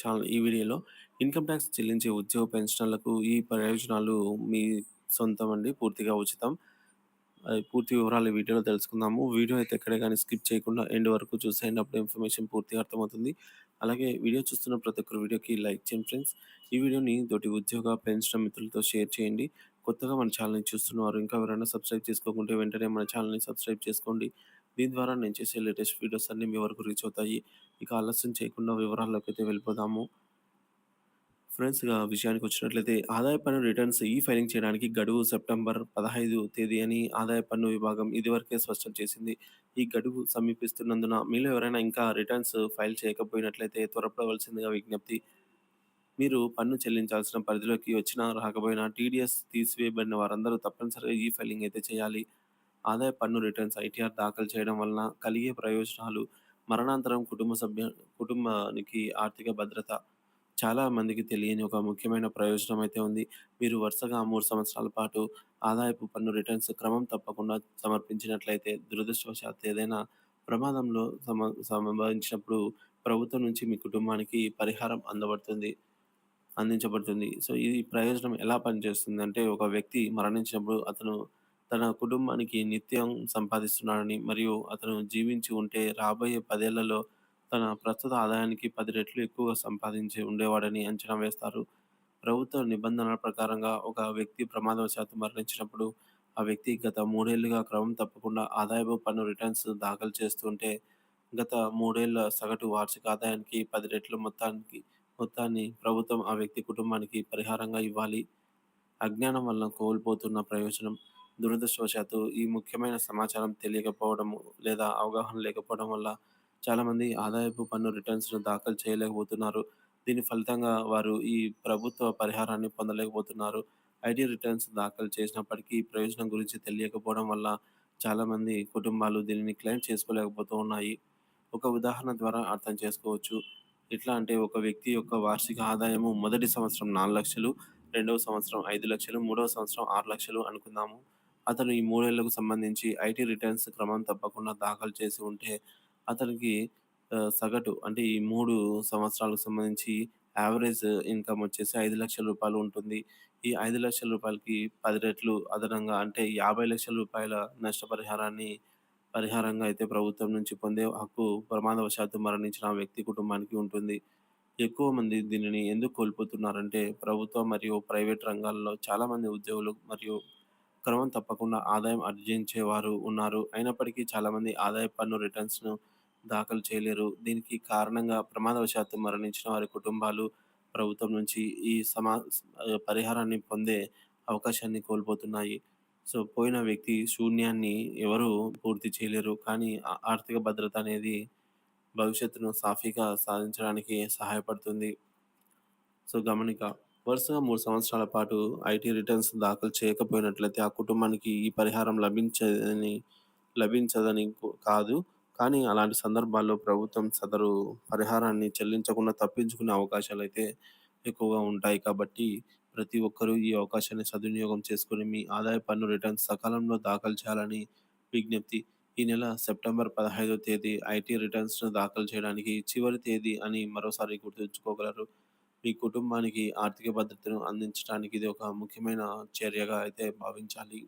Channel ఈ వీడియోలో. Income tax చెల్లించే ఉద్యోగ పెన్షనర్లకు ఈ ప్రయోజనాలు మీ సొంతం అండి పూర్తిగా ఉచితం. అది పూర్తి వివరాలు ఈ వీడియోలో తెలుసుకుందాము. వీడియో అయితే ఎక్కడ కానీ స్కిప్ చేయకుండా ఎండ్ వరకు చూసేయండి. అప్పుడు ఇన్ఫర్మేషన్ పూర్తిగా అర్థమవుతుంది. అలాగే వీడియో చూస్తున్న ప్రతి ఒక్కరు వీడియోకి లైక్ చేయండి ఫ్రెండ్స్. ఈ వీడియోని తోటి ఉద్యోగ పెన్షన్ మిత్రులతో షేర్ చేయండి. కొత్తగా మన ఛానల్ని చూస్తున్నవారు ఇంకా ఎవరైనా సబ్స్క్రైబ్ చేసుకోకుంటే వెంటనే మన ఛానల్ని సబ్స్క్రైబ్ చేసుకోండి. దీని ద్వారా నేను చేసే లేటెస్ట్ వీడియోస్ అన్నీ మీ వరకు రీచ్ అవుతాయి. ఇక ఆలస్యం చేయకుండా వివరాల్లోకి అయితే వెళ్ళిపోదాము. ఫ్రెండ్స్ విషయానికి వచ్చినట్లయితే ఆదాయ పన్ను రిటర్న్స్ ఈ ఫైలింగ్ చేయడానికి గడువు సెప్టెంబర్ పదహైదు తేదీ అని ఆదాయ పన్ను విభాగం ఇదివరకే స్పష్టం చేసింది. ఈ గడువు సమీపిస్తున్నందున మీలో ఎవరైనా ఇంకా రిటర్న్స్ ఫైల్ చేయకపోయినట్లయితే త్వరపడవలసిందిగా విజ్ఞప్తి. మీరు పన్ను చెల్లించాల్సిన పరిధిలోకి వచ్చినా రాకపోయినా టీడీఎస్ తీసివేయబడిన వారందరూ తప్పనిసరిగా ఈ ఫైలింగ్ అయితే చేయాలి. ఆదాయ పన్ను రిటర్న్స్ ఐటీఆర్ దాఖలు చేయడం వలన కలిగే ప్రయోజనాలు మరణాంతరం కుటుంబ సభ్య కుటుంబానికి ఆర్థిక భద్రత చాలా మందికి తెలియని ఒక ముఖ్యమైన ప్రయోజనం అయితే ఉంది. మీరు వరుసగా మూడు సంవత్సరాల పాటు ఆదాయపు పన్ను రిటర్న్స్ క్రమం తప్పకుండా సమర్పించినట్లయితే దురదృష్టవశాత్తు ఏదైనా ప్రమాదంలో సమ సంభవించినప్పుడు ప్రభుత్వం నుంచి మీ కుటుంబానికి పరిహారం అందబడుతుంది అందించబడుతుంది. సో ఈ ప్రయోజనం ఎలా పనిచేస్తుంది అంటే ఒక వ్యక్తి మరణించినప్పుడు అతను తన కుటుంబానికి నిత్యం సంపాదిస్తున్నాడని మరియు అతను జీవించి ఉంటే రాబోయే పదేళ్ళలో తన ప్రస్తుత ఆదాయానికి పది రెట్లు ఎక్కువగా సంపాదించి ఉండేవాడని అంచనా వేస్తారు. ప్రభుత్వ నిబంధనల ప్రకారంగా ఒక వ్యక్తి ప్రమాదవశాత్తు మరణించినప్పుడు ఆ వ్యక్తి గత మూడేళ్ళుగా క్రమం తప్పకుండా ఆదాయపు పన్ను రిటర్న్స్ దాఖలు చేస్తుంటే గత మూడేళ్ళ సగటు వార్షిక ఆదాయానికి పది రెట్ల మొత్తానికి మొత్తాన్ని ప్రభుత్వం ఆ వ్యక్తి కుటుంబానికి పరిహారంగా ఇవ్వాలి. అజ్ఞానం వల్ల కోల్పోతున్న ప్రయోజనం. దురదృష్టవశాత్తు ఈ ముఖ్యమైన సమాచారం తెలియకపోవడం లేదా అవగాహన లేకపోవడం వల్ల చాలామంది ఆదాయపు పన్ను రిటర్న్స్ను దాఖలు చేయలేకపోతున్నారు. దీని ఫలితంగా వారు ఈ ప్రభుత్వ పరిహారాన్ని పొందలేకపోతున్నారు. ఐటీ రిటర్న్స్ దాఖలు చేసినప్పటికీ ప్రయోజనం గురించి తెలియకపోవడం వల్ల చాలామంది కుటుంబాలు దీనిని క్లెయిమ్ చేసుకోలేకపోతూ ఉన్నాయి. ఒక ఉదాహరణ ద్వారా అర్థం చేసుకోవచ్చు. ఎట్లా అంటే ఒక వ్యక్తి యొక్క వార్షిక ఆదాయము మొదటి సంవత్సరం నాలుగు లక్షలు రెండవ సంవత్సరం ఐదు లక్షలు మూడవ సంవత్సరం ఆరు లక్షలు అనుకుందాము. అతను ఈ మూడేళ్ళకు సంబంధించి ఐటీ రిటర్న్స్ క్రమం తప్పకుండా దాఖలు చేసి ఉంటే అతనికి సగటు అంటే ఈ మూడు సంవత్సరాలకు సంబంధించి యావరేజ్ ఇన్కమ్ వచ్చేసి ఐదు లక్షల రూపాయలు ఉంటుంది. ఈ ఐదు లక్షల రూపాయలకి పది రెట్లు అదనంగా అంటే యాభై లక్షల రూపాయల నష్టపరిహారాన్ని పరిహారంగా అయితే ప్రభుత్వం నుంచి పొందే హక్కు ప్రమాదవశాత్తు మరణించిన వ్యక్తి కుటుంబానికి ఉంటుంది. ఎక్కువ మంది దీనిని ఎందుకు కోల్పోతున్నారంటే ప్రభుత్వ మరియు ప్రైవేట్ రంగాల్లో చాలా మంది ఉద్యోగులు మరియు క్రమం తప్పకుండా ఆదాయం ఆర్జించేవారు ఉన్నారు. అయినప్పటికీ చాలామంది ఆదాయ పన్ను రిటర్న్స్ను దాఖలు చేయలేరు. దీనికి కారణంగా ప్రమాదవశాత్తు మరణించిన వారి కుటుంబాలు ప్రభుత్వం నుంచి ఈ సమా పరిహారాన్ని పొందే అవకాశాన్ని కోల్పోతున్నాయి. సో పోయిన వ్యక్తి శూన్యాన్ని ఎవరు పూర్తి చేయలేరు. కానీ ఆర్థిక భద్రత అనేది భవిష్యత్తును సాఫీగా సాధించడానికి సహాయపడుతుంది. సో గమనిక వరుసగా మూడు సంవత్సరాల పాటు ఐటీ రిటర్న్స్ దాఖలు చేయకపోయినట్లయితే ఆ కుటుంబానికి ఈ పరిహారం లభించదని లభించదని కాదు. కానీ అలాంటి సందర్భాల్లో ప్రభుత్వం సదరు పరిహారాన్ని చెల్లించకుండా తప్పించుకునే అవకాశాలు అయితే ఎక్కువగా ఉంటాయి కాబట్టి ప్రతి ఒక్కరూ ఈ అవకాశాన్ని సద్వినియోగం చేసుకుని మీ ఆదాయ పన్ను రిటర్న్స్ సకాలంలో దాఖలు చేయాలని విజ్ఞప్తి. ఈ నెల సెప్టెంబర్ పదహైదో తేదీ ఐటీ రిటర్న్స్ను దాఖలు చేయడానికి చివరి తేదీ అని మరోసారి గుర్తుంచుకోగలరు. మీ కుటుంబానికి ఆర్థిక భద్రతను అందించడానికి ఇది ఒక ముఖ్యమైన చర్యగా అయితే భావించాలి.